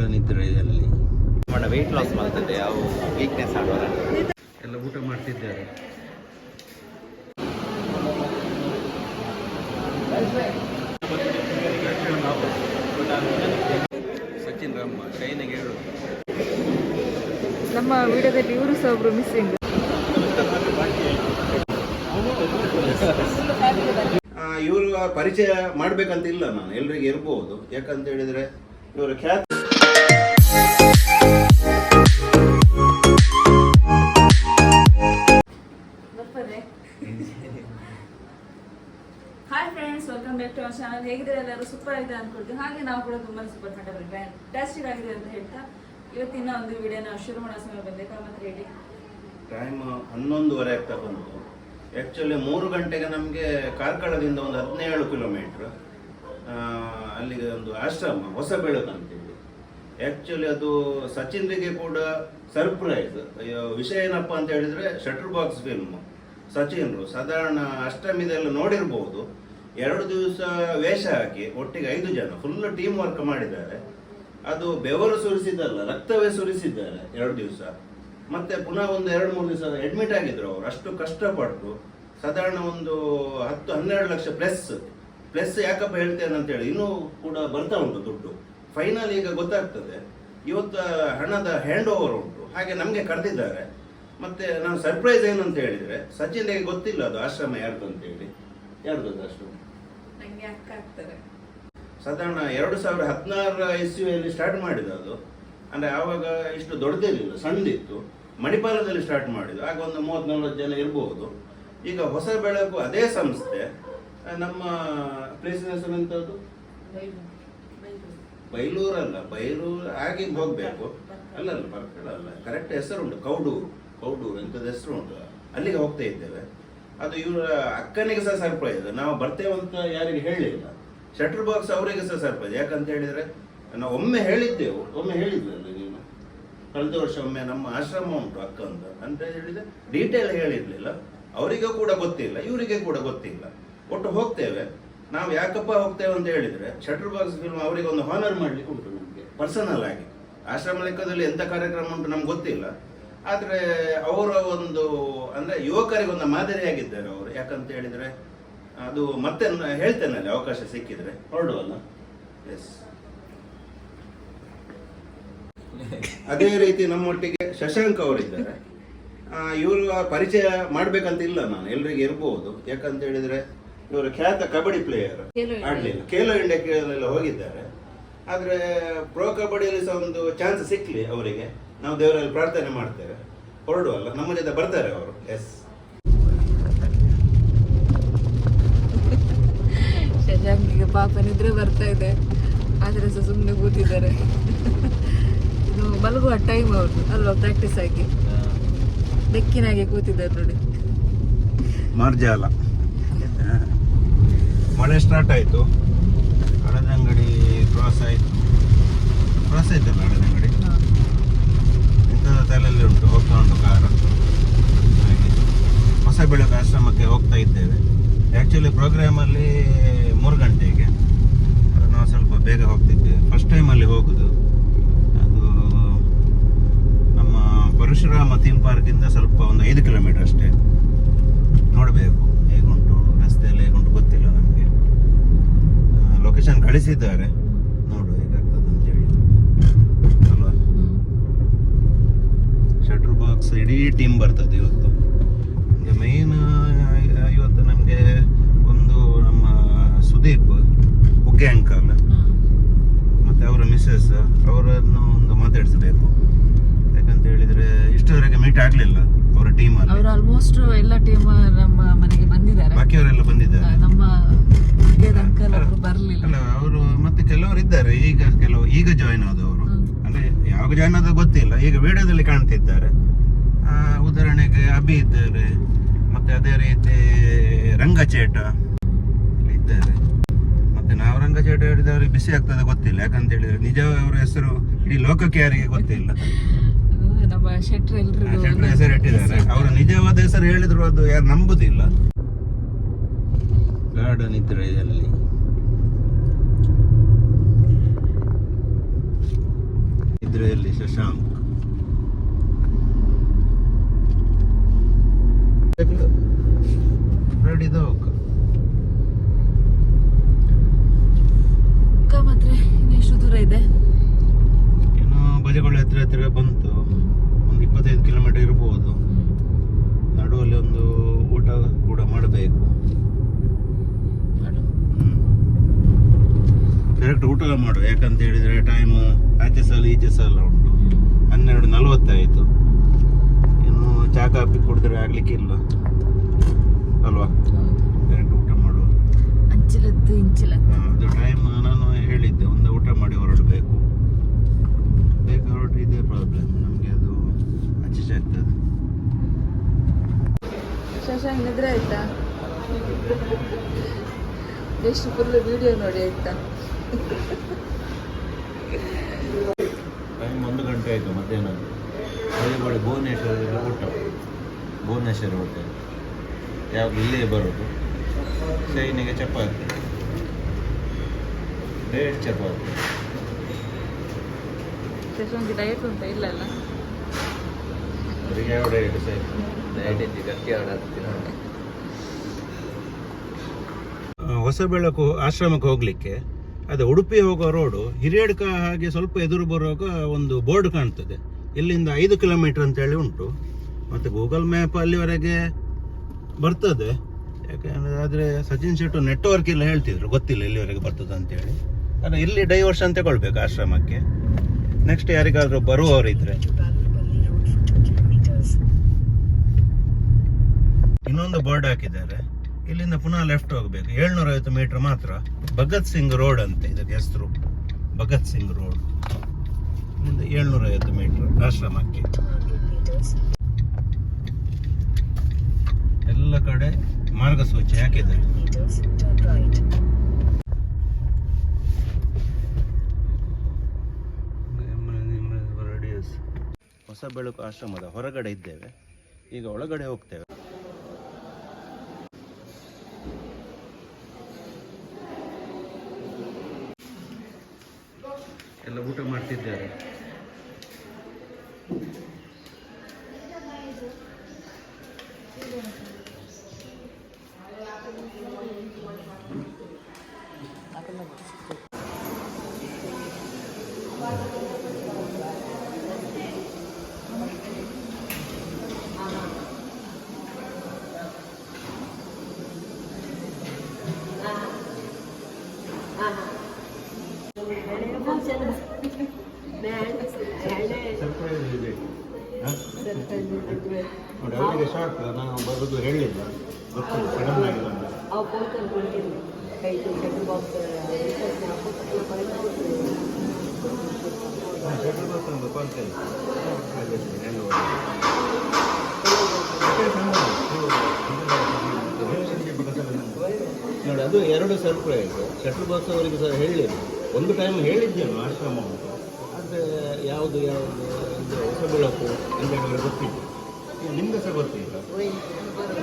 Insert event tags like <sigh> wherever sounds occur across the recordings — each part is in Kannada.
ಗಾರ್ಡನ್ ಇದ್ರೆ ಅಲ್ಲಿ. ವೆಯ್ಟ್ ಲಾಸ್ ಮಾಡ್ತಿದ್ದೆ ಅವು ವೀಕ್ನೆಸ್ ಆಡೋಲ್ಲ ಎಲ್ಲ ಊಟ ಮಾಡ್ತಿದ್ದಾರೆ. ಸಚಿನ್ ರಾಮ ಚೈನಾಗೆ ಹೇಳು. ನಮ್ಮ ವಿಡಿಯೋದಲ್ಲಿ ಇವರು ಸಹ ಒಬ್ರು ಮಿಸ್ಸಿಂಗ್ ಇವರು ಪರಿಚಯ ಮಾಡ್ಬೇಕಂತ ಇಲ್ಲ ನಾನು ಎಲ್ರಿಗೆ ಇರ್ಬೋದು. ಯಾಕಂತ ಹೇಳಿದ್ರೆ ಇವರ ಖ್ಯಾತಿ hi friends welcome back to our channel ಹೇಗಿದ್ರೆ ಎಲ್ಲರೂ? ಸೂಪರ್ ಆಗಿದೆ ಅನ್ಕೊಳ್ತೀವಿ. ಹಾಗೆ ನಾವು ಕೂಡ ತುಂಬಾ ಸೂಪರ್ ಫ್ಯಾಂಟಾಸ್ಟಿಕ್ ಆಗಿದೆ ಅಂತ ಹೇಳ್ತಾ, ಇವತ್ತಿನ ಒಂದು ವಿಡಿಯೋನ ಶುರು ಮಾಡೋ ಸಮಯ ಬಂದಿದೆ ಮತ್ತೆ ಹೇಳಿ. ಟೈಮ್ ಹನ್ನೊಂದುವರೆ ಆಗ್ತಾ ಬಂತು. ಆ್ಯಕ್ಚುಲಿ ಮೂರು ಗಂಟೆಗೆ ನಮಗೆ ಕಾರ್ಕಳದಿಂದ ಒಂದು ಹದಿನೇಳು ಕಿಲೋಮೀಟ್ರ್ ಅಲ್ಲಿಗೆ ಒಂದು ಆಶ್ರಮ, ಹೊಸ ಅಂತೇಳಿ ಆ್ಯಕ್ಚುಲಿ ಅದು ಸಚಿನ್ರಿಗೆ ಕೂಡ ಸರ್ಪ್ರೈಸ್ ವಿಷಯ ಏನಪ್ಪ ಅಂತ ಹೇಳಿದರೆ ಶಟರ್ ಬಾಕ್ಸ್ ಫಿಲ್ಮ್ ಸಚಿನ್ರು ಸಾಧಾರಣ ಅಷ್ಟಮಿದೆಲ್ಲ ನೋಡಿರ್ಬೋದು. ಎರಡು ದಿವಸ ವೇಷ ಹಾಕಿ ಒಟ್ಟಿಗೆ ಐದು ಜನ ಫುಲ್ ಟೀಮ್ ವರ್ಕ್ ಮಾಡಿದ್ದಾರೆ. ಅದು ಬೆವರು ಸುರಿಸಿದ್ದಲ್ಲ, ರಕ್ತವೇ ಸುರಿಸಿದ್ದಾರೆ ಎರಡು ದಿವಸ. ಮತ್ತೆ ಪುನಃ ಒಂದು ಎರಡು, ಮೂರು ದಿವಸ ಅಡ್ಮಿಟ್ ಆಗಿದ್ರು ಅವರು. ಅಷ್ಟು ಕಷ್ಟಪಟ್ಟು ಸಾಧಾರಣ ಒಂದು ಹತ್ತು, ಹನ್ನೆರಡು ಲಕ್ಷ ಪ್ಲಸ್ ಪ್ಲಸ್ ಯಾಕಪ್ಪ ಹೇಳ್ತೇನೆ ಅಂತ ಹೇಳಿ ಇನ್ನೂ ಕೂಡ ಬರ್ತಾ ಉಂಟು ದುಡ್ಡು. ಫೈನಲ್ ಈಗ ಗೊತ್ತಾಗ್ತದೆ. ಇವತ್ತು ಹಣದ ಹ್ಯಾಂಡ್ ಓವರ್ ಉಂಟು. ಹಾಗೆ ನಮಗೆ ಕರೆದಿದ್ದಾರೆ. ಮತ್ತೆ ನಾನು ಸರ್ಪ್ರೈಸ್ ಏನಂತ ಅಂತ ಸಚಿನ್ ಸಚಿನ್ಗೆ ಗೊತ್ತಿಲ್ಲ ಅದು ಆಶ್ರಮ ಯಾರ್ದು ಅಂತ ಹೇಳಿ. ಯಾರ್ದು ಅದು ಆಶ್ರಮ? ನಂಗೆ ಅಕ್ಕ ಆಗ್ತಾರೆ ಸಾಧಾರಣ ಎರಡು ಸಾವಿರ ಹದಿನಾರರ ಇಸ್ವಿಯಲ್ಲಿ ಸ್ಟಾರ್ಟ್ ಮಾಡಿದ ಅದು. ಅಂದ್ರೆ ಆವಾಗ ಇಷ್ಟು ದೊಡ್ಡದಿರಲಿಲ್ಲ ಸಣ್ಣದಿತ್ತು. ಮಣಿಪಾಲದಲ್ಲಿ ಸ್ಟಾರ್ಟ್ ಮಾಡಿದ್ದು. ಆಗ ಒಂದು ಮೂವತ್ತ್ ನಲ್ವತ್ತು ಜನ ಇರಬಹುದು ಈಗ ಹೊಸ ಬೆಳಕು ಅದೇ ಸಂಸ್ಥೆ. ನಮ್ಮ ಪ್ಲೇಸಿನ ಹೆಸರು ಬೈಲೂರಲ್ಲ ಬೈಲೂರು ಆಗಿ ಹೋಗ್ಬೇಕು. ಅಲ್ಲ ಅಲ್ಲ ಪರ್ಕಳ ಅಲ್ಲ. ಕರೆಕ್ಟ್ ಹೆಸರುಂಟು ಕೌಡೂರು. ಕೌಡೂರು ಎಂಥದ್ದು ಹೆಸರು ಉಂಟು. ಅಲ್ಲಿಗೆ ಹೋಗ್ತಾ ಇದ್ದೇವೆ. ಅದು ಇವರ ಅಕ್ಕನಿಗೆ ಸಹ ಸರ್ಪ್ರೈಸ್ ನಾವು ಬರ್ತೇವೆ ಅಂತ ಯಾರಿಗೆ ಹೇಳಿಲ್ಲ. ಶಟರ್ ಬಾಕ್ಸ್ ಅವರಿಗೆ ಸಹ ಸರ್ಪ್ರೈಸ್ ಯಾಕಂತ ಹೇಳಿದ್ರೆ, ನಾವು ಒಮ್ಮೆ ಹೇಳಿದ್ದೆವು. ಒಮ್ಮೆ ಹೇಳಿದ್ರಲ್ಲ ನೀನು? ಕಳೆದ ವರ್ಷ ಒಮ್ಮೆ ನಮ್ಮ ಆಶ್ರಮ ಉಂಟು ಅಕ್ಕ ಅಂತ. ಅಂತ ಹೇಳಿದ್ರೆ ಡೀಟೇಲ್ ಹೇಳಿರ್ಲಿಲ್ಲ. ಅವರಿಗೂ ಕೂಡ ಗೊತ್ತಿಲ್ಲ. ಇವರಿಗೆ ಕೂಡ ಗೊತ್ತಿಲ್ಲ. ಒಟ್ಟು ಹೋಗ್ತೇವೆ. ನಾವು ಯಾಕಪ್ಪ ಹೋಗ್ತೇವೆ ಅಂತ ಹೇಳಿದ್ರೆ ಶಟರ್ ಬಾಕ್ಸ್ ಫಿಲ್ಮ್ ಅವರಿಗೆ ಒಂದು ಹಾನರ್ ಮಾಡ್ಲಿಕ್ಕೆ ಉಂಟು ನಮಗೆ. ಪರ್ಸನಲ್ ಆಗಿ. ಆಶ್ರಮ ಲೆಕ್ಕದಲ್ಲಿ ಎಂತ ಕಾರ್ಯಕ್ರಮ ಉಂಟು ನಮ್ಗೆ ಗೊತ್ತಿಲ್ಲ. ಆದ್ರೆ ಅವರ ಒಂದು ಅಂದ್ರೆ ಯುವಕರಿಗೆ ಒಂದು ಮಾದರಿಯಾಗಿದ್ದಾರೆ ಅವರು. ಯಾಕಂತ ಹೇಳಿದ್ರೆ ಅದು ಮತ್ತೆ ಹೇಳ್ತೇನೆ ಅಲ್ಲಿ ಅವಕಾಶ ಸಿಕ್ಕಿದ್ರೆ. ಹೊರಡುವಲ್ಲ ಎಸ್ ಅದೇ ರೀತಿ ನಮ್ಮೊಟ್ಟಿಗೆ ಶಶಾಂಕ್ ಅವರಿದ್ದಾರೆ. ಇವರು ಪರಿಚಯ ಮಾಡ್ಬೇಕಂತ ಇಲ್ಲ ನಾನು ಎಲ್ರಿಗೆ ಇರಬಹುದು ಯಾಕಂತ ಹೇಳಿದ್ರೆ ಇವರು ಖ್ಯಾತ ಕಬಡ್ಡಿ ಪ್ಲೇಯರ್ ಖೇಲೋ ಇಂಡಿಯಾ. ಆಡ್ಲಿಲ್ಲ. ಖೇಲೋ ಹೋಗಿದ್ದಾರೆ. ಆದ್ರೆ ಪ್ರೋ ಕಬಡ್ಡಿಯಲ್ಲಿ ಸಹ ಒಂದು ಚಾನ್ಸ್ ಸಿಕ್ಲಿ ಅವರಿಗೆ. ನಾವು ದೇವರಲ್ಲಿ ಪ್ರಾರ್ಥನೆ ಮಾಡ್ತೇವೆ. ಹೊರಡುವಲ್ಲ ನಮ್ಮ ಜೊತೆ ಬರ್ತಾರೆ ಅವರು. ಎಸ್ ಶಶಾಂಕಿಗೆ ಪಾಪ ನಿದ್ರೆ ಬರ್ತಾ ಇದೆ. ಆದ್ರೆ ಸಹ ಸುಮ್ಮನೆ ಕೂತಿದ್ದಾರೆ. ಇದು ಮಲಗುವ ಟೈಮ್ ಅವ್ರದ್ದು ಅಲ್ವಾ ಪ್ರಾಕ್ಟೀಸ್ ಆಗಿ? ಬೆಕ್ಕಿನಾಗೆ ಕೂತಿದ್ದಾರೆ ನೋಡಿ. ಮಾರ್ಜಾಲ ಮಳೆ ಸ್ಟಾರ್ಟ್ ಆಯಿತು. ಅಡದಂಗಡಿ ಕ್ರಾಸ್ ಆಯಿತು. ಕ್ರಾಸ್ ಆಯ್ತಲ್ಲ ಹಳದಂಗಡಿ ತಲೆಯಲ್ಲಿ ಉಂಟು, ಹೋಗ್ತಾ ಉಂಟು ಕಾರ ಹಾಗೆ. ಹೊಸ ಬೆಳಗ್ಗೆ ಆಶ್ರಮಕ್ಕೆ ಹೋಗ್ತಾ ಇದ್ದೇವೆ. ಆ್ಯಕ್ಚುಲಿ ಪ್ರೋಗ್ರಾಮಲ್ಲಿ ಮೂರು ಗಂಟೆಗೆ. ನಾವು ಸ್ವಲ್ಪ ಬೇಗ ಹೋಗ್ತಿದ್ದೇವೆ ಫಸ್ಟ್ ಟೈಮಲ್ಲಿ ಹೋಗೋದು. ಅದು ನಮ್ಮ ಪರಶುರಾಮ ಥೀಮ್ ಪಾರ್ಕಿಂದ ಸ್ವಲ್ಪ ಒಂದು ಐದು ಕಿಲೋಮೀಟರ್ ಅಷ್ಟೇ. ನೋಡಬೇಕು, ಹೇಗುಂಟು, ರಸ್ತೆಯಲ್ಲಿ ಹೇಗುಂಟು ಗೊತ್ತಿಲ್ಲ ನಮಗೆ. ಲೊಕೇಶನ್ ಕಳಿಸಿದ್ದಾರೆ ನೋಡು ಹೇಗಾಗ್ತದೆ ಅಂತೇಳಿ ಅಲ್ವಾ ಶಟರ್ ಬಾಕ್ಸ್ ಇಡೀ ಟೀಮ್ ಬರ್ತದೆ ಇವತ್ತು. ಮೇನ್ ಇವತ್ತು ನಮಗೆ ಒಂದು ನಮ್ಮ ಸುದೀಪ್ ಹುಗ್ಗೆ ಅಂಕಲ್ ಮತ್ತು ಅವರ ಮಿಸ್ಸಸ್ ಅವರನ್ನು ಒಂದು ಮಾತಾಡಿಸಬೇಕು. ಯಾಕಂತ ಹೇಳಿದ್ರೆ ಇಷ್ಟರವರೆಗೆ ಮೀಟ್ ಆಗಲಿಲ್ಲ ಅವರ ಟೀಮ್ ಅವರು ಆಲ್ಮೋಸ್ಟ್ ಎಲ್ಲ ಟೀಮ್ ನಮ್ಮ ಮನೆಗೆ ಬಂದಿದ್ದಾರೆ. ಬಾಕಿಯವರೆಲ್ಲ ಬಂದಿದ್ದಾರೆ. ನಮ್ಮ ಅಂಕಲ್ ಅವರು ಬರಲಿಲ್ಲ. ಅಲ್ಲ ಅವರು ಮತ್ತೆ ಕೆಲವರು ಇದ್ದಾರೆ. ಈಗ ಕೆಲವು ಈಗ ಜಾಯ್ನ್ ಆದವರು. ಅಂದ್ರೆ ಯಾವಾಗ ಜಾಯ್ನ್ ಆದ ಗೊತ್ತಿಲ್ಲ. ಈಗ ವಿಡಿಯೋದಲ್ಲಿ ಕಾಣ್ತಿದ್ದಾರೆ. ಉದಾಹರಣೆಗೆ ಅಭಿ ಇದ್ದಾರೆ ಮತ್ತೆ ಅದೇ ರೀತಿ ರಂಗಚೇಟ ಇದ್ದಾರೆ. ಮತ್ತೆ ನಾವು ರಂಗಚೇಟ ಹೇಳಿದವರಿಗೆ ಬಿಸಿ ಆಗ್ತದೆ ಗೊತ್ತಿಲ್ಲ ಯಾಕಂತ ಹೇಳಿದ್ರೆ ನಿಜ ಅವರ ಹೆಸರು ಇಡೀ ಲೋಕಕ್ಕೆ ಯಾರಿಗೆ ಗೊತ್ತಿಲ್ಲ. <laughs> ಶೆಟ್ರ್ ಹೆಸರು ಇಟ್ಟಿದ್ದಾರೆ. ಅವರ ನಿಜವಾದ ಹೆಸರು ಹೇಳಿದ್ರು ಅದು ಯಾರು ನಂಬುದಿಲ್ಲ. ಗಾರ್ಡನ್ ನಿದ್ರೆಯಲ್ಲಿ. ನಿದ್ರೆಯಲ್ಲಿ ಶಶಾಂಕ್. ಅಕ್ಕ ಮಾತ್ರ ಇನ್ನೆಷ್ಟು ದೂರ ಇದೆ? ಇನ್ನು ಬಜೆಗಳ ಹತ್ರ ಹತ್ರ ಬಂತು. ಒಂದು ಇಪ್ಪತ್ತೈದು ಕಿಲೋಮೀಟರ್ ಇರ್ಬೋದು. ನಡುವಲ್ಲಿ ಒಂದು ಊಟ ಕೂಡ ಮಾಡಬೇಕು. ಡೈರೆಕ್ಟ್ ಊಟ ಮಾಡು. ಯಾಕಂತ ಹೇಳಿದ್ರೆ ಟೈಮು ಆಚೆ ಸಲ ಈಚೆ ಸಲ ಉಂಟು. ಹನ್ನೆರಡು ನಲವತ್ತಾಯಿತು ಕಾಫಿ ಕುಡಿದ್ರೆ ಆಗ್ಲಿಕ್ಕಿಲ್ಲ ಅಲ್ವಾ? ಎರಡು ಊಟ ಮಾಡುವ ಅಂಚಿಲತ್ತು ಇಂಚಿಲತ್ತು ಅದು ಟೈಮ್ ನಾನು ಹೇಳಿದ್ದೆ ಒಂದು ಊಟ ಮಾಡಿ ಹೊರಡಬೇಕು ಬೇಗ ಹೊರಟು ಇದೇ ಪ್ರಾಬ್ಲಮ್ ನಮಗೆ ಅದು ಅಚ್ಚಿಚೆ ಆಗ್ತದೆ. ಶಶಾಂಕ್ ನಿದ್ರೆ ಆಯ್ತಾ? ಎಷ್ಟು ಫುಲ್ ವಿಡಿಯೋ ನೋಡಿ ಆಯ್ತಾ? ಟೈಮ್ ಒಂದು ಗಂಟೆ ಆಯಿತು ಮಧ್ಯಾಹ್ನ. ಬಳಿ ಭುವನೇಶ್ವರ ಊಟ. ಭುವನೇಶ್ವರ ಹೋಟೆಲ್ ಯಾವಾಗ ಇಲ್ಲೇ ಬರೋದು. ಸೈನಿಗೆ ಚಪಾತಿ. ಡೇಟ್ ಚಪಾತಿ. ಶಶಾಂಕ್ ಡಯಟ್ ಉಂಟಾ? ಇಲ್ಲ ಅಲ್ಲ ಅವರಿಗೆ ಯಾವ ಡೇಟ್ ಸರಿ. ಡಯಟ್ ಇದ್ದು ಗಟ್ಟಿ ಆಡಾಡ್ತೀನಿ ಹೊಸ ಬೆಳಕು ಆಶ್ರಮಕ್ಕೆ ಹೋಗ್ಲಿಕ್ಕೆ ಅದೇ ಉಡುಪಿ ಹೋಗೋ ರೋಡು ಹಿರಿಯಡ್ಕ ಹಾಗೆ ಸ್ವಲ್ಪ ಎದುರು ಬರುವಾಗ ಒಂದು ಬೋರ್ಡ್ ಕಾಣ್ತದೆ. ಇಲ್ಲಿಂದ ಐದು ಕಿಲೋಮೀಟರ್ ಅಂತೇಳಿ ಉಂಟು. ಮತ್ತು ಗೂಗಲ್ ಮ್ಯಾಪ್ ಅಲ್ಲಿವರೆಗೆ ಬರ್ತದೆ. ಯಾಕಂದ್ರೆ ಆದರೆ ಸಚಿನ್ ಶೆಟ್ಟು ನೆಟ್ವರ್ಕ್ ಇಲ್ಲ ಹೇಳ್ತಿದ್ರು. ಗೊತ್ತಿಲ್ಲ ಎಲ್ಲಿವರೆಗೆ ಬರ್ತದೆ ಅಂತೇಳಿ. ಆದರೆ ಇಲ್ಲಿ ಡೈವರ್ಷನ್ ತಗೊಳ್ಬೇಕು ಆಶ್ರಮಕ್ಕೆ. ನೆಕ್ಸ್ಟ್ ಯಾರಿಗಾದರೂ ಬರುವವರಿದ್ರೆ. ಇನ್ನೊಂದು ಬೋರ್ಡ್ ಹಾಕಿದ್ದಾರೆ. ಇಲ್ಲಿಂದ ಪುನಃ ಲೆಫ್ಟ್ ಹೋಗಬೇಕು. ಏಳ್ನೂರ ಐವತ್ತು ಮೀಟರ್ ಮಾತ್ರ. ಭಗತ್ ಸಿಂಗ್ ರೋಡ್ ಅಂತ ಇದಕ್ಕೆ ಹೆಸರು. ಭಗತ್ ಸಿಂಗ್ ರೋಡ್ ಇಲ್ಲಿಂದ ಏಳ್ನೂರ ಐವತ್ತು ಮೀಟರ್ ಆಶ್ರಮಕ್ಕೆ. ಎಲ್ಲ ಕಡೆ ಮಾರ್ಗಸೂಚಿ ಹಾಕಿದ್ದಾರೆ. ಹೊಸ ಬೆಳಕು ಆಶ್ರಮದ ಹೊರಗಡೆ ಇದ್ದೇವೆ. ಈಗ ಒಳಗಡೆ ಹೋಗ್ತೇವೆ. ಎಲ್ಲ ಊಟ ಮಾಡ್ತಿದ್ದಾರೆ ಸರ್ಪ್ರೈಸ್ ಇದೆ ಹ? ನೋಡಿ ಅವರಿಗೆ ಶಾಕ್ ನಾನು ಬರೋದು ಹೇಳಿಲ್ಲ ಗೊತ್ತಿಲ್ಲ ಸಡನ್ ಆಗಿ ಬಂದ ಶಟಲ್ ಬಾಕ್ಸ್ ಒಂದು ಕಾನ್ಸೆಲ್ ಅದು ಎರಡು ಸರ್ಪ್ರೈಸ್ ಶಟಲ್ ಬಾಕ್ಸ್ ಅವರಿಗೆ ಸಹ ಹೇಳಿಲ್ಲ ಒಂದು ಟೈಮ್ ಹೇಳಿದ್ದೇನು, ಆಶ್ರಮ ಅಂತ. ಆದರೆ ಯಾವುದು ಯಾವುದು ಇದು ಹೊಸ ಬೆಳಕು ಅಂತ ಹೇಳಿದ್ರೆ ಗೊತ್ತಿತ್ತು ನಿಮ್ಗೆ ಸಹ ಗೊತ್ತಿಲ್ಲ?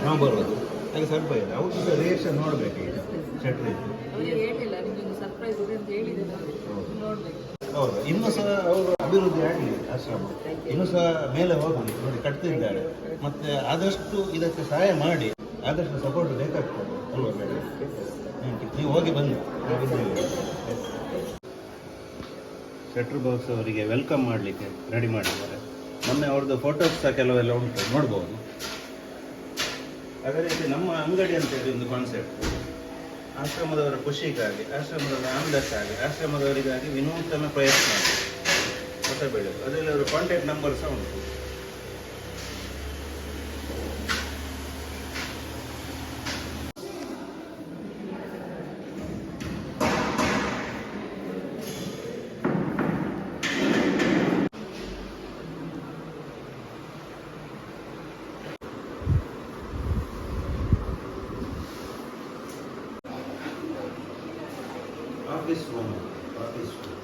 ನಾವು ಬರೋದು ಹಾಗೆ ಸರ್ಪ್ರೈಸ್. ಅವ್ರದ್ದು ಸಹ ರಿಯಾಕ್ಷನ್ ನೋಡಬೇಕು ಈಗ ಶಟ್ರಿದ್ದು ಹೌದು, ಇನ್ನೂ ಸಹ ಅವರು ಅಭಿವೃದ್ಧಿ ಆಗಲಿ, ಆಶ್ರಮ. ಇನ್ನೂ ಸಹ ಮೇಲೆ ಹೋಗಲಿ, ನೋಡಿ, ಕಟ್ತಿದ್ದಾರೆ. ಮತ್ತೆ ಆದಷ್ಟು ಇದಕ್ಕೆ ಸಹಾಯ ಮಾಡಿ, ಆದಷ್ಟು ಸಪೋರ್ಟ್ ಬೇಕಾಗ್ತದೆ ನೀವು ಹೋಗಿ ಬನ್ನಿ ಶೆಟ್ರ್ ಬಾಕ್ಸ್ ಅವರಿಗೆ ವೆಲ್ಕಮ್ ಮಾಡಲಿಕ್ಕೆ ರೆಡಿ ಮಾಡಿದ್ದಾರೆ. ಮೊನ್ನೆ ಅವ್ರದ್ದು ಫೋಟೋಸ್ ಸಹ ಕೆಲವೆಲ್ಲ ಉಂಟು, ನೋಡ್ಬೋದು. ಅದೇ ರೀತಿ ನಮ್ಮ ಅಂಗಡಿ ಅಂತೇಳಿ ಒಂದು ಕಾನ್ಸೆಪ್ಟ್ ಆಶ್ರಮದವರ ಖುಷಿಗಾಗಿ ಆಶ್ರಮದ ಆನಂದಕ್ಕಾಗಿ, ಆಶ್ರಮದವರಿಗಾಗಿ ವಿನೂತನ ಪ್ರಯತ್ನ. ಹೊಸ ಬೆಳೆ ಅದರಲ್ಲಿ ಅವರ ಕಾಂಟ್ಯಾಕ್ಟ್ ನಂಬರ್ ಸಹ ಉಂಟು. What is woman? What is woman?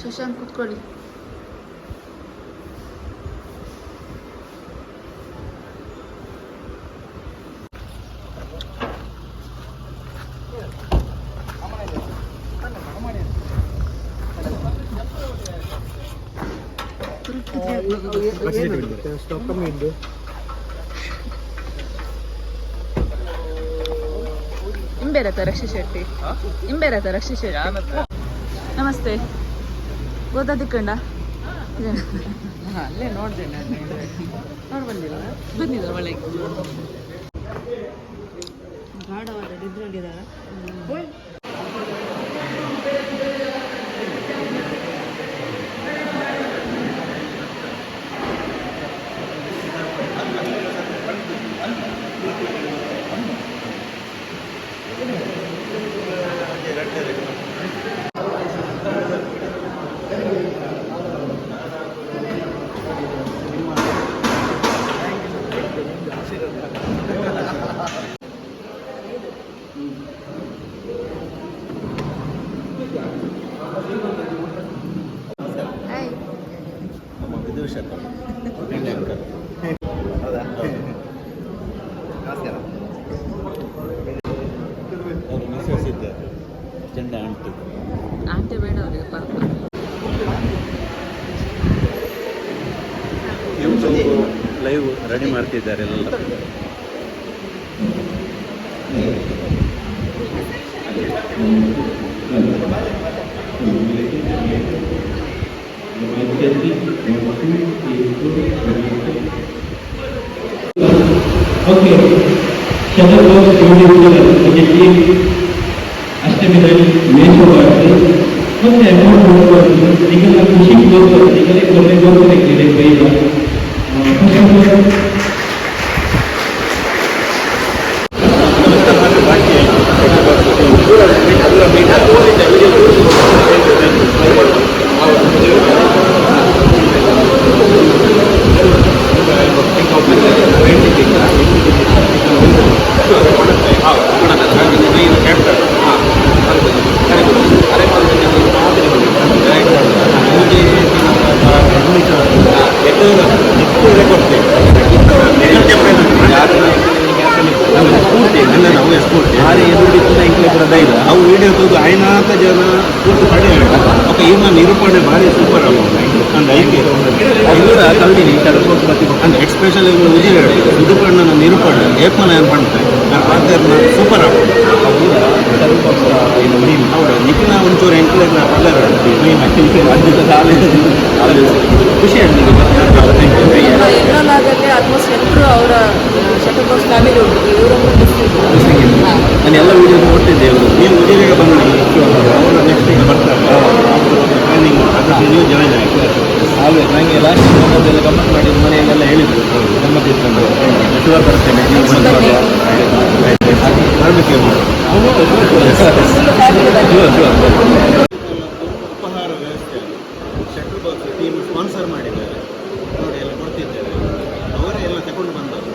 Shashank कुतकोली Stop coming in there. ಇಂಬೇರತ ರಕ್ಷಿ Shetty. ಇಂಬೇರತ ರಕ್ಷಿ Shetty. ನಮಸ್ತೆ. ಗೊತ್ತಾದಿಕ್ಕಂಡ ಅಲ್ಲೇ ನೋಡಿದೆ ನೋಡಿ ಬಂದಿಲ್ಲ. ಬಂದಿದ ಒಳಗೆ ಗಾಢವಾದ ಇದ್ರಲ್ಲಿದ್ದಾರ ಅಂಕಲ್ ಹೌದಾ ನಮಸ್ಕಾರ ಅವರು ಮಿಸಸ್ ಇದ್ದಾರೆ ಚಂದ ಆಂಟಿ ಆಂಟೆ ಬೇಡ ಅವರಿಗೆ ಪಾಪ. ಲೈವ್ ರೆಡಿ ಮಾಡ್ತಿದ್ದಾರೆ ಎಲ್ಲ ಓಕೆ ಚಂದ್ರಬಾಬು ಶಿವಲಿಂಗದಲ್ಲಿ ಅಷ್ಟಮಿದಲ್ಲಿ ಮೇಷವಾಡ್ತು ಮತ್ತೆ ಅಮೌಂಟ್ ಹೋಗ್ಬಾರ್ದು ಈಗೆಲ್ಲ ಖುಷಿಗೆ ಹೋಗ್ಬಾರ್ದು ಈಗಲೇ ಕೊನೆ ಹೋಗ್ಬೇಕಿದೆ ಬೈದ ಅವು ಹಿಡಿಯೋದು ಐನಾಥ ಜನ ಕೂತು ಪಡೆಯೋಣ ಅಪ್ಪ ಈಗ ನಿರೂಪಣೆ ಭಾರಿ ಸೂಪರ್ ಅಂಡ್ ಐಕೆ ಅಂದ್ರೆ ಕಲ್ದಿನಿ ಇವರು ವಿಜಯ್ ಹೇಳಿದ್ರು ನಿರೂಪಣನ ನಿರೂಪಣೆ ಏಪನ ಏನು ಮಾಡ್ತಾರೆ ನಾನು ಸೂಪರ್ ಹೌದು ನಿಖಿಲ ಒಂಚೂರು ಎಂಕರೇಜ್ ಪಲ್ಲರ ಅದ್ಭುತ ಕಾಲೇಜು ಖುಷಿ ಆಗ್ತದೆ ಅವರ ಇವರೊಬ್ಬರು ನಾನು ಎಲ್ಲ ವಿಡಿಯೋ ನೋಡ್ತಿದ್ದೆ ಅವರು ನೀವು ಉಜಿರೆಗೆ ಬಂದು ಅವರು ನೆಕ್ಸ್ಟ್ ಈಗ ಬರ್ತಾರೆ. ಪ್ಲಾನಿಂಗ್ ಅದಕ್ಕೆ ನೀವು ಜಾಯ್ನ್ ಆಗಿ. ಹಾಗೆ ನನಗೆ ಲಾಸ್ಟ್ ಮೊಬೈಲ್ ಗಮ್ಮತ್ ಮಾಡಿ ಮನೆಯಲ್ಲೆಲ್ಲ ಹೇಳಿದ್ರು. ಗಮ್ಮತ್ ಇಟ್ಕೊಂಡು ಶುಗರ್ ಬರ್ತೇನೆ ನೀವು ಬರಬೇಕು ಉಪಹಾರ ವ್ಯವಸ್ಥೆ ಶಟಲ್ ಬಾಕ್ಸ್ ಟೀಮ್ ಸ್ಪಾನ್ಸರ್ ಮಾಡಿದ್ದಾರೆ ನೋಡಿ ಎಲ್ಲ ಕೊಡ್ತಿದ್ದಾರೆ ಅವರೇ ಎಲ್ಲ ತಗೊಂಡು ಬಂದವರು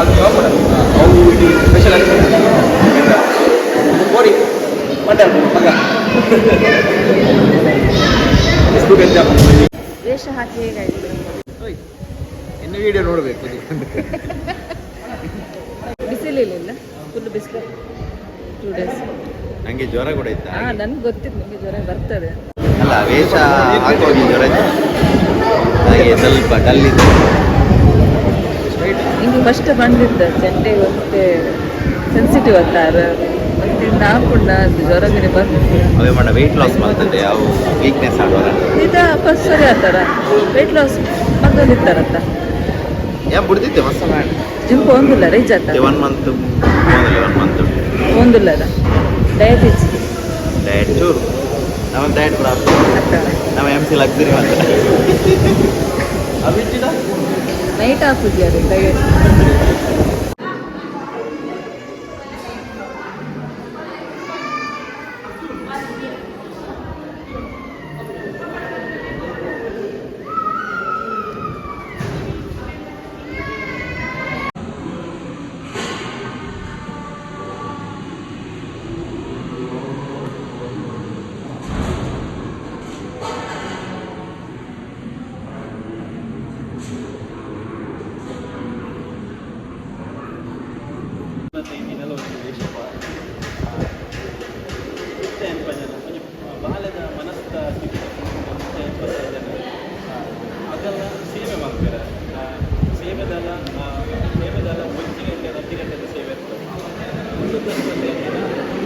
ಅದು ಯಾವ ಮಾಡೋದು ಅವು ಸ್ಪೆಷಲ್ ಆಗಿ ನೋಡಿ ಮಂಡ್ಯ ಮಗ ಎಷ್ಟು ಗಂಜಾಪ ವೇಷ ಹಾಕಿ ಹೇಗಾಯ್ತು ಇನ್ನು ವಿಡಿಯೋ ನೋಡಬೇಕು ಬಿಸಿಲಿಲ್ಲ ಫುಲ್ ಬಿಸಿಲು. ಟೂ ಡೇಸ್ ನನಗೆ ಜ್ವರ ಕೂಡ ಇತ್ತು? ಹಾ ನನ್ಗೆ ಗೊತ್ತಿತ್ತು ನಿಮಗೆ ಜ್ವರ ಬರ್ತದೆ. ಅಲ್ಲ ವೇಷ ಹಾಕೋಗಿ ಜ್ವರ ಇತ್ತು. ಹಾಗೆ ಸ್ವಲ್ಪ ಡಲ್ ಇತ್ತು. ಹಿಂಗೆ ಫಸ್ಟ್ ಬಂದಿದ್ದ ಚೆಂಡೆ ಮತ್ತೆ ಸೆನ್ಸಿಟಿವ್ ಅತ್ತಾರ ಮತ್ತೆ ಜ್ವರ ಗಿರಿ ಅವೇ ಮಾಡ ವೆಯ್ಟ್ ಲಾಸ್ ಮಾಡ್ತದೆ ಅವು ವೀಕ್ನೆಸ್ ಇದ ಫಸ್ಟ್ ಸರಿ ಆತಾರ ವೆಯ್ಟ್ ಲಾಸ್ ಮತ್ತೊಂದು ಯಾ ಬಿಡ್ತಿದ್ದೆ ಮಸ್ತ ಮಾಡಿ ಜಿಮ್ ಒಂದಿಲ್ಲ ರೈಜ್ ಆತ one month one month diet diabetes diet ಚೂರು. ನಮ್ಮ ಡಯಟ್ ಪ್ರಾಬ್ಲಮ್ ನಮ್ಮ ಎಂ ಸಿ ಲಗ್ಸರಿ ಮಾತ್ರ. <laughs> ಅಭಿಜಿತ ನೈಟ್ ಡಯಟ್ ಮತ್ತು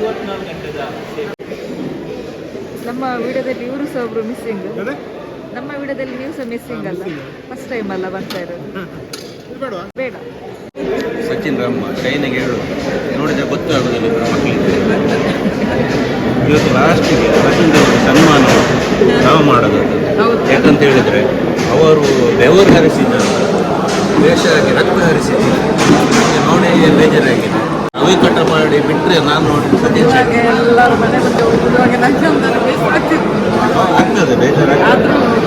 ಮೂವತ್ನಾಲ್ಕು ಗಂಟೆದ ನಮ್ಮ ವಿಡಿಯೋದಲ್ಲಿ ಇವರು ಸಹ ಒಬ್ರು ಮಿಸ್ಸಿಂಗ್ ನಮ್ಮ ವಿಡಿಯೋದಲ್ಲಿ ನೀವು ಸಹ ಮಿಸ್ಸಿಂಗ್ ಅಲ್ಲ? ಫಸ್ಟ್ ಟೈಮ್ ಅಲ್ಲ ಬರ್ತಾ ಇರೋದು. ಬೇಡ. ಸಚಿನ್ ರಮ್ಮ ಚೈನಾಗೆ ಹೇಳು. ನೋಡಿದ್ರೆ ಗೊತ್ತು ಆಗೋದಿಲ್ಲ ಇಬ್ಬರು ಮಕ್ಕಳಿಗೆ ಇವತ್ತು ಲಾಸ್ಟಿಗೆ ಸಚಿನ್ ದೇವರು ಸನ್ಮಾನ ನಾವು ಮಾಡೋದು ಹೌದು. ಯಾಕಂತ ಹೇಳಿದ್ರೆ ಅವರು ಬೆವರು ಹರಿಸಿದ ದೇಶಕ್ಕೆ ರಕ್ತ ಹರಿಸಿದ ನೋಡಿ ಬೇಜಾರಾಗಿದೆ. ಅವಿ ಕಟ್ಟ ಮಾಡಿ ಬಿಟ್ಟರೆ ನಾನು ನೋಡಿ ಆಗ್ತದೆ ಇವಾಗ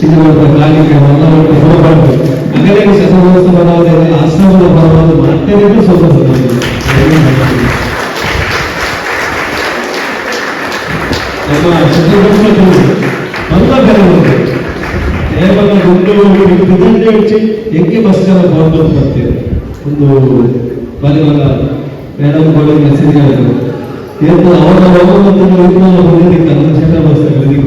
ಚಿತ್ರದುರ್ಗ ಕಾಲಿಕೆ ಮಲ್ಲವಟ್ಟು ಹೋಗಬಾರ್ದು ಅಂಗಡಿಗೆ ಶತಮಾನೋತ್ಸವ ಬರೋದೆಲ್ಲ ಆಶ್ರಮದ ಬರೋದು ಮಾಡ್ತೇನೆ ಸ್ವಲ್ಪ ನಮ್ಮ ಚಿತ್ರದುರ್ಗ ಮಂದ ಬರುವುದು ಕೇವಲ ಗುಂಡು ಕುದುರೆ ಹೆಚ್ಚಿ ಹೆಂಗೆ ಬಸ್ಗಳ ಬಂದು ಬರ್ತೇವೆ ಒಂದು ಬಲಿವಲ್ಲ ಮೇಡಮ್ ಗಳು ಮೆಸೇಜ್ ಹೇಳಿದ್ರು ಏನು ಅವರ ಒಂದು ವಿಜ್ಞಾನ ಬಂದಿದ್ದಕ್ಕೆ ನಮ್ಮ ಶತ ಬಸ್ಗಳಿಗೆ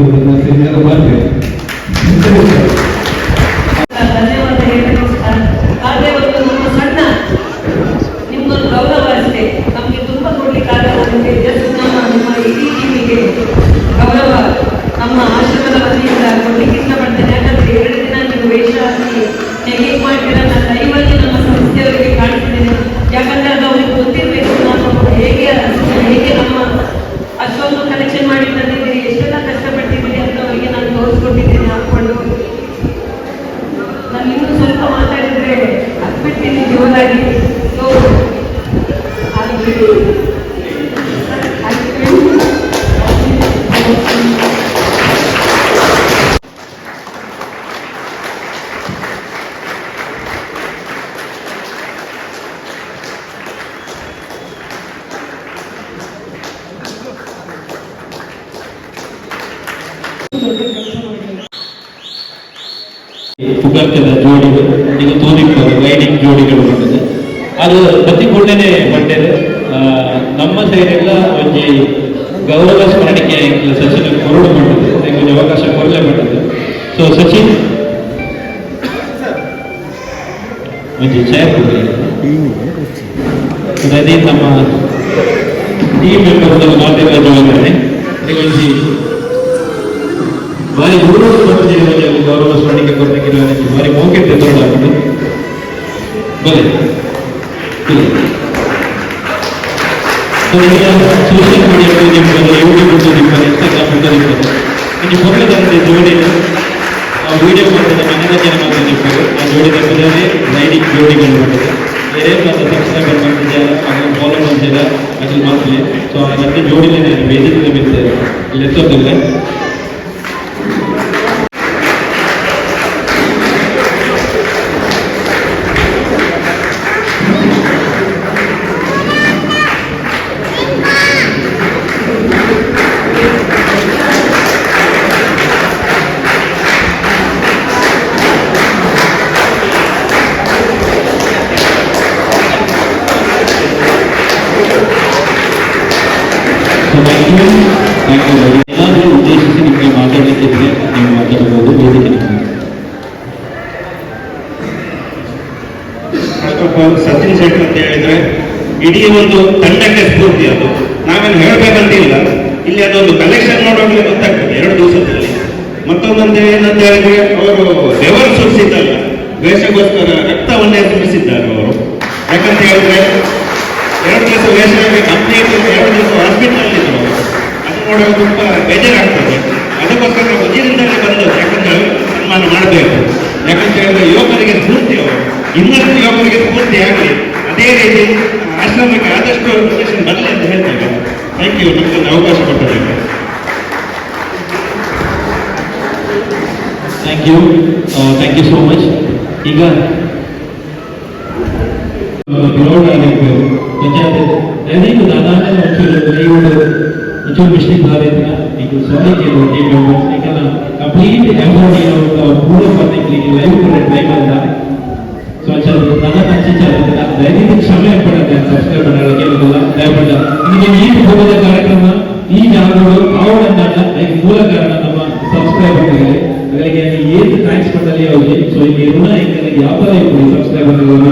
ಕೊರಡು ಮಾಡಿದೆ ಒಂದು ಅವಕಾಶ ಕೊರಲೆ ಮಾಡಿದೆ ಸೊ ಸಚಿನ್ ಒಂಜಿ ಚೇರ್ ಅದೇ ನಮ್ಮ ಟೀಮ್ ಮೆಂಬರ್ಸ್ ಜಾಯಿನ್ ಮಾಡಿ ಈಗ ಒಂಜಿ ಭಾರಿ ಊರು ಬಂದಿರುವಾಗ ಗೌರವ ಸ್ಮರಣಿಕೆ ಕೊಡ್ಲಿಕ್ಕೆ ಭಾರಿ ಮೌಕೆ ತೆಗೆದುಕೊಂಡು ಬಲೆ ಸೋಷಿಯಲ್ ಮೀಡಿಯಾ ನಿಮ್ಮದು ಯೂಟ್ಯೂಬ್ ಉಂಟು ನಿಮ್ಮದು ಇನ್ಸ್ಟಾಗ್ರಾಮ್ ಮೊದಲದಂತೆ ಜೋಡಿ ಆ ವಿಡಿಯೋ ಮಾಡಿದ ಮನರಂಜನೆ ಮಾಡಿ ನಿಮ್ಮದು ಆ ಜೋಡಿ ತಪ್ಪದೇ ಲೈನಿಂಗ್ ಜೋಡಿಗಳು ಮಾಡಿದೆ ಏನಾದ ಸಬ್ಸ್ಕ್ರೈಬರ್ ಮಾಡ್ತಿದ್ದಾರೆ ಅದನ್ನು ಫಾಲೋ ಮಾಡ್ತಿದ್ದಾರೆ ಅದ್ರ ಮಕ್ಕಳು ಸೊ ಬೇದಿಗೆ ಬಿಡ್ತೇನೆ ಲೆಕ್ಕದಿಲ್ಲ ಹೇಳಿದ್ರೆ, ಇಡೀ ಒಂದು ತಂಡಕ್ಕೆ ಸ್ಫೂರ್ತಿ ಅದು. ನಾವೇನು ಹೇಳಬೇಕಂತಿಲ್ಲ. ಇಲ್ಲಿ ಅದೊಂದು ಕಲೆಕ್ಷನ್ ನೋಡೋಕೆ ಗೊತ್ತಾಗ್ತದೆ, ಎರಡು ದಿವಸದಲ್ಲಿ. ಮತ್ತೊಂದೊಂದು ಏನಂತ ಹೇಳಿದ್ರೆ, ಅವರು ಬೆವರು ಸುರಿಸಿದ್ದಲ್ಲ ವೇಷಗೋಸ್ಕರ ರಕ್ತವನ್ನೇ ಸುರಿಸಿದ್ದಾರೆ ಅವರು. ಯಾಕಂತ ಹೇಳಿದ್ರೆ, ಎರಡು ದಿವಸ ವೇಷ ಹದಿನೈದು ಎರಡು ದಿವಸ ಹಾಸ್ಪಿಟಲ್ ಇದ್ರು ಅದು ನೋಡೋದು ತುಂಬ ಬೇಜಾರಾಗ್ತದೆ. ಅದಕ್ಕೋಸ್ಕರ ಉಜಿರಿಂದಲೇ ಬಂದದ್ದು ಯಾಕಂದ್ರೆ ಸನ್ಮಾನ ಮಾಡಬೇಕು. ಯಾಕಂತ ಹೇಳಿದ್ರೆ ಯುವಕರಿಗೆ ಸ್ಫೂರ್ತಿ ಅವರು. ಇನ್ನಷ್ಟು ಯುವಕರಿಗೆ ಸ್ಫೂರ್ತಿ ಆಗಲಿ. ಅದೇ ರೀತಿ ಆಶ್ರಮಕ್ಕೆ ಆದಷ್ಟು ಡೊನೇಷನ್ ಬರಲಿ ಅಂತ ಹೇಳ್ತೇವೆ ಥ್ಯಾಂಕ್ ಯು ನಮಗೆ ಅವಕಾಶ ಕೊಟ್ಟದಕ್ಕೆ thank you thank you so much ಈಗ ಗ್ರೌಂಡ್ ಆಗಿರ್ಬೇಕು ಪಂಚಾಯತ್ ಅದೀಗ ದಾದಾನೇ ಒಂಚೂರು ದಯವಿಟ್ಟು ಒಂಚೂರು ಮಿಸ್ಟೇಕ್ ಆದೈತಿನ ಈಗ ಸಾರಿ ಕೇಳು ಟೀಮ್ ಮೆಂಬರ್ಸ್ ಯಾಕಂದ್ರೆ ಕಂಪ್ಲೀಟ್ ಎಫರ್ಟ್ ಏನು ಪೂರ ಬರ್ಲಿಕ್ಕೆ ಲೈವ್ ಕೂಡ ಟೈಮ್ ಅಲ್ಲ ಸೊ ಸ್ವಲ್ಪ ಚಿಂತೆ ದಯವಿಟ್ಟು ಕ್ಷಮೆ ಪಡುತ್ತೆ ಸಬ್ಸ್ಕ್ರೈಬ್ ಕೇಳೋದಿಲ್ಲ ದಯವಿಟ್ಟು ನಿಮಗೆ ಈ ಹೋದ ಕಾರ್ಯಕ್ರಮ ಈ ಜಾಗಗಳು ಅವರನ್ನ ಲೈಕ್ ಮೂಲ ಕಾರಣ ನಮ್ಮ ಸಬ್ಸ್ಕ್ರೈಬರ್ಗಳಿಗೆ ಅದಕ್ಕೆ ಏನು ಥ್ಯಾಂಕ್ಸ್ ಕೊಟ್ಟಲ್ಲಿ ಅವರಿಗೆ. ಸೊ ಇಲ್ಲಿ ಋಣ ಹೆಂಗೆ ಯಾವ ಇರ್ಬೋದು ಸಬ್ಸ್ಕ್ರೈಬರ್ಗಳಿಗೆ